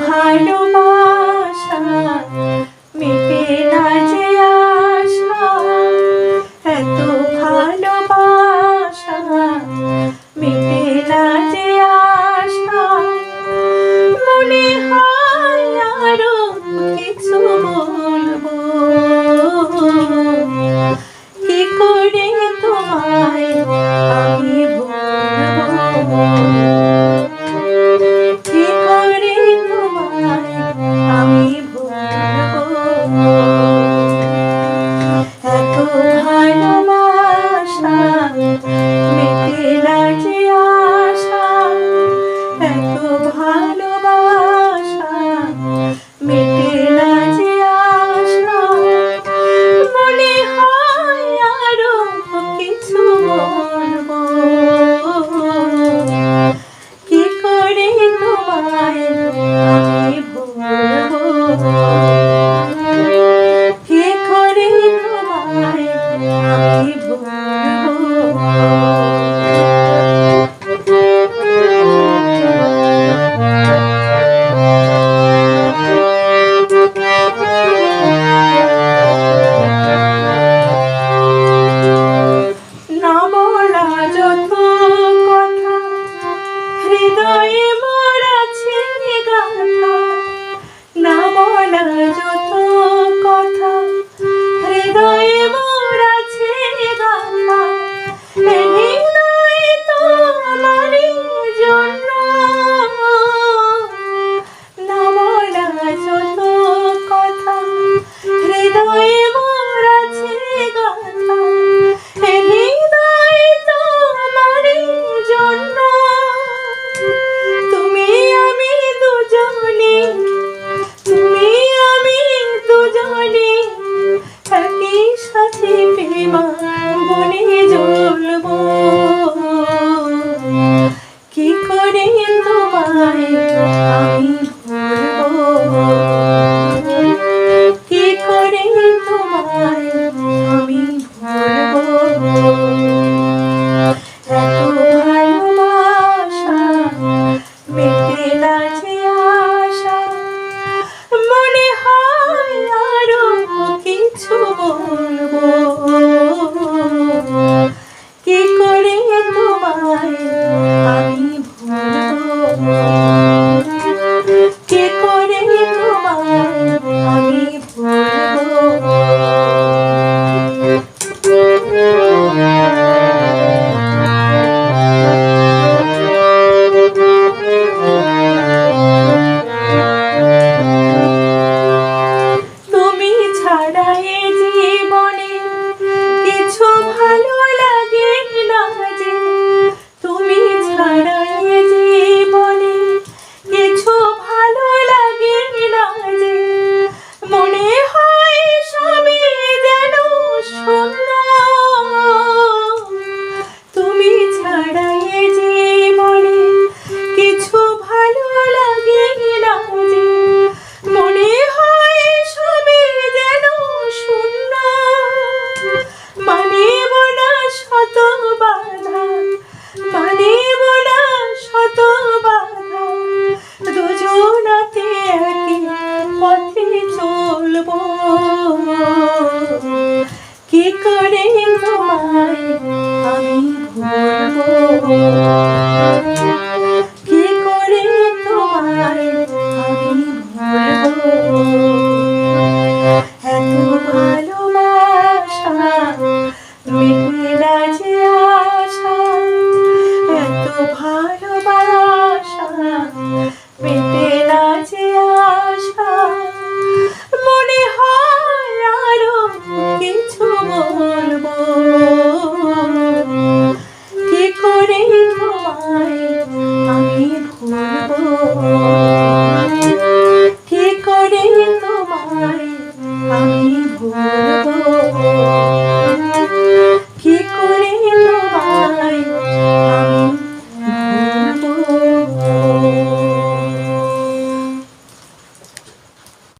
ভালোবাসা মিটে না যে আশা, এত ভালোবাসা মিটে না যে আশা। মনে হয় আরও কিছু বলব। কি করে তোমায় আমি বলব? う。